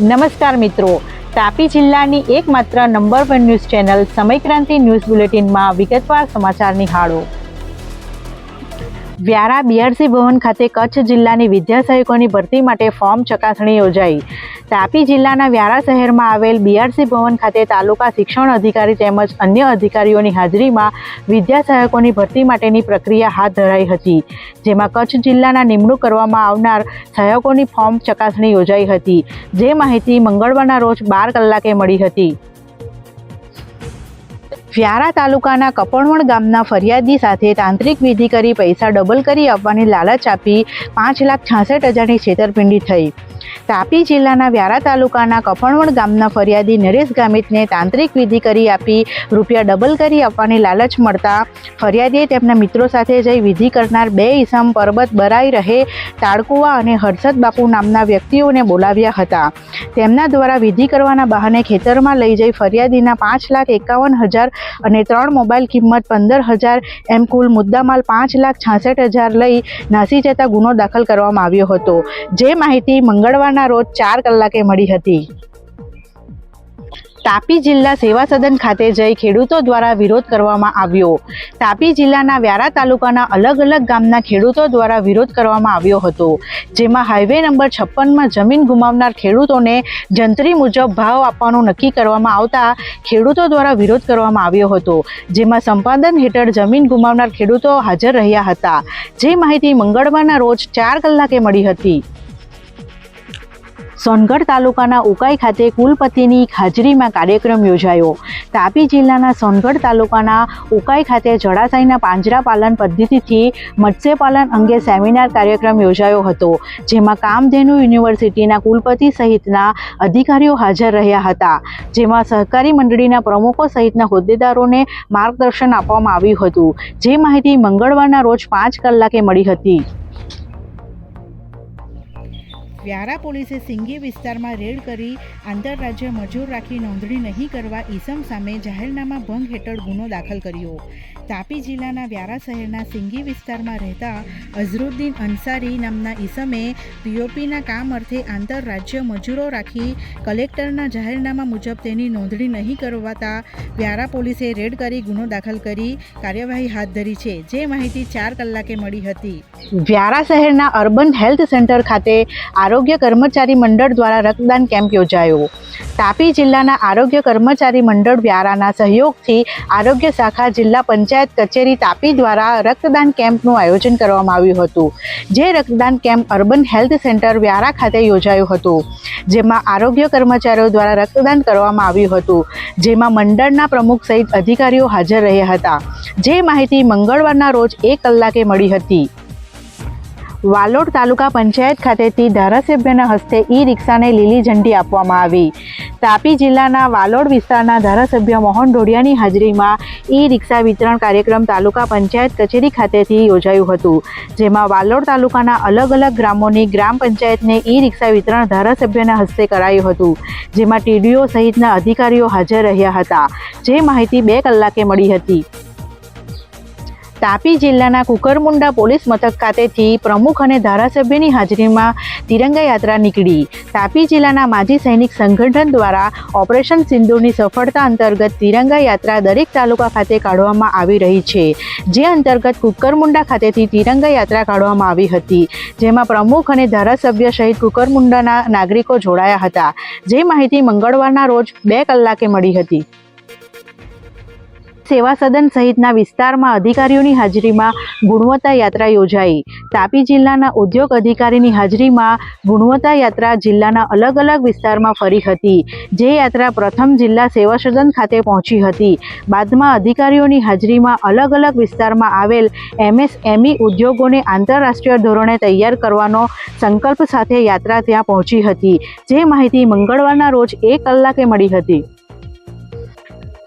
નમસ્કાર મિત્રો. તાપી જિલ્લાની એકમાત્ર number one news channel Samaykranti news બુલેટિનમાં વિગતવાર સમાચાર નિહાળો. વ્યારા બીઆરસી ભવન ખાતે કચ્છ જિલ્લાની વિદ્યા સહાયકોની ભરતી માટે ફોર્મ ચકાસણી યોજાઈ. તાપી જિલ્લાના વ્યારા શહેરમાં આવેલ બીઆરસી ભવન ખાતે તાલુકા શિક્ષણ અધિકારી તેમજ અન્ય અધિકારીઓની હાજરીમાં વિદ્યા સહાયકોની ભરતી માટેની પ્રક્રિયા હાથ ધરાઈ હતી, જેમાં કચ્છ જિલ્લાના નિમણૂક કરવામાં આવનાર સહાયકોની ફોર્મ ચકાસણી યોજાઈ હતી, જે માહિતી મંગળવારના રોજ બાર કલાકે મળી હતી. વ્યારા તાલુકાના કપણવણ ગામના ફરિયાદી સાથે તાંત્રિક વિધિ કરી પૈસા ડબલ કરી આપવાની લાલચ આપી પાંચ લાખ છાસઠ હજારની છેતરપિંડી થઈ. તાપી જિલ્લાના વ્યારા તાલુકાના કફણવણ ગામના ફરિયાદી નરેશ ગામિતને તાંત્રિક વિધિ કરી આપી રૂપિયા ડબલ કરી આપવાની લાલચ મળતા ફરિયાદીએ તેમના મિત્રો સાથે જઈ વિધિ કરનાર બે ઈસમ પરબત બરાઈ રહે તાળકુવા અને હર્ષદ બાપુ નામના વ્યક્તિઓને બોલાવ્યા હતા. તેમના દ્વારા વિધિ કરવાના બહાને ખેતરમાં લઈ જઈ ફરિયાદીના પાંચ લાખ એકાવન હજાર અને ત્રણ મોબાઈલ કિંમત પંદર હજાર એમ કુલ મુદ્દામાલ પાંચ લાખ છાસઠ હજાર લઈ નાસી જતા ગુનો દાખલ કરવામાં આવ્યો હતો. જે માહિતી મંગળવારના રોજ ચાર કલાકે મળી હતી. તાપી જિલ્લા સેવા સદન ખાતે જઈ ખેડૂતો દ્વારા વિરોધ કરવામાં આવ્યો. તાપી જિલ્લાના વ્યારા તાલુકાના અલગ અલગ ગામના ખેડૂતો દ્વારા વિરોધ કરવામાં આવ્યો હતો, જેમાં હાઈવે નંબર છપ્પનમાં જમીન ગુમાવનાર ખેડૂતોને જંત્રી મુજબ ભાવ આપવાનું નક્કી કરવામાં આવતા ખેડૂતો દ્વારા વિરોધ કરવામાં આવ્યો હતો, જેમાં સંપાદન હેઠળ જમીન ગુમાવનાર ખેડૂતો હાજર રહ્યા હતા. જે માહિતી મંગળવારના રોજ ચાર કલાકે મળી હતી. સોનગઢ તાલુકાના ઉકાઈ ખાતે કુલપતિની હાજરીમાં કાર્યક્રમ યોજાયો. તાપી જિલ્લાના સોનગઢ તાલુકાના ઉકાઈ ખાતે જળાશયના પાંજરા પાલન પદ્ધતિથી મત્સ્યપાલન અંગે સેમિનાર કાર્યક્રમ યોજાયો હતો, જેમાં કામધેનુ યુનિવર્સિટીના કુલપતિ સહિતના અધિકારીઓ હાજર રહ્યા હતા, જેમાં સહકારી મંડળીના પ્રમુખો સહિતના હોદ્દેદારોને માર્ગદર્શન આપવામાં આવ્યું હતું. જે માહિતી મંગળવારના રોજ પાંચ કલાકે મળી હતી. વ્યારા પોલીસે સિંગી વિસ્તારમાં રેડ કરી આંતરરાજ્ય મજૂર રાખી નોંધણી નહીં કરવા ઈસમ સામે જાહેરનામા ભંગ હેઠળ ગુનો દાખલ કર્યો. તાપી જિલ્લાના વ્યારા શહેરના સિંગી વિસ્તારમાં રહેતા અઝરુદ્દીન અંસારી નામના ઈસમે પીઓપીના કામ અર્થે આંતરરાજ્ય મજૂરો રાખી કલેક્ટરના જાહેરનામા મુજબ તેની નોંધણી નહીં કરવાતા વ્યારા પોલીસે રેડ કરી ગુનો દાખલ કરી કાર્યવાહી હાથ ધરી છે. જે માહિતી ચાર કલાકે મળી હતી. વ્યારા શહેરના અર્બન હેલ્થ સેન્ટર ખાતે આરોગ્ય કર્મચારી મંડળ દ્વારા રક્તદાન કેમ્પ યોજાયો. તાપી જિલ્લાના આરોગ્ય કર્મચારી મંડળ વ્યારાના સહયોગથી આરોગ્ય શાખા જિલ્લા પંચાયત કચેરી તાપી દ્વારા રક્તદાન કેમ્પનું આયોજન કરવામાં આવ્યું હતું, જે રક્તદાન camp urban health centre Vyara ખાતે યોજાયું હતું, જેમાં આરોગ્ય કર્મચારીઓ દ્વારા રક્તદાન કરવામાં આવ્યું હતું, જેમાં મંડળના પ્રમુખ સહિત અધિકારીઓ હાજર રહ્યા હતા. જે માહિતી મંગળવારના રોજ એક કલાકે મળી હતી. વાલોડ તાલુકા પંચાયત ખાતેથી ધારાસભ્યના હસ્તે ઈ રિક્ષાને લીલી ઝંડી આપવામાં આવી. તાપી જિલ્લાના વાલોડ વિસ્તારના ધારાસભ્ય મોહન ઢોડિયાની હાજરીમાં ઈ રિક્ષા વિતરણ કાર્યક્રમ તાલુકા પંચાયત કચેરી ખાતેથી યોજાયું હતું, જેમાં વાલોડ તાલુકાના અલગ અલગ ગ્રામોની ગ્રામ પંચાયતને ઈ રિક્ષા વિતરણ ધારાસભ્યના હસ્તે કરાયું હતું, જેમાં ટીડીઓ સહિતના અધિકારીઓ હાજર રહ્યા હતા, જે માહિતી બે કલાકે મળી હતી. તાપી જિલ્લાના કુકરમુંડા પોલીસ મથક ખાતેથી પ્રમુખ અને ધારાસભ્યની હાજરીમાં તિરંગા યાત્રા નીકળી. તાપી જિલ્લાના માજી સૈનિક સંગઠન દ્વારા ઓપરેશન સિંધુની સફળતા અંતર્ગત તિરંગા યાત્રા દરેક તાલુકા ખાતે કાઢવામાં આવી રહી છે. જે અંતર્ગત કુકરમુંડા ખાતેથી તિરંગા યાત્રા કાઢવામાં આવી હતી, જેમાં પ્રમુખ અને ધારાસભ્ય સહિત કુકરમુંડાના નાગરિકો જોડાયા હતા. જે માહિતી મંગળવારના રોજ બે કલાકે મળી હતી. સેવા સદન સહિતના વિસ્તારમાં અધિકારીઓની હાજરીમાં ગુણવત્તા યાત્રા યોજાઈ. તાપી જિલ્લાના ઉદ્યોગ અધિકારીની હાજરીમાં ગુણવત્તા યાત્રા જિલ્લાના અલગ અલગ વિસ્તારમાં ફરી હતી. જે યાત્રા પ્રથમ જિલ્લા સેવા સદન ખાતે પહોંચી હતી. બાદમાં અધિકારીઓની હાજરીમાં અલગ અલગ વિસ્તારમાં આવેલ એમએસએમઈ ઉદ્યોગોને આંતરરાષ્ટ્રીય ધોરણે તૈયાર કરવાનો સંકલ્પ સાથે યાત્રા ત્યાં પહોંચી હતી. જે માહિતી મંગળવારના રોજ એક કલાકે મળી હતી.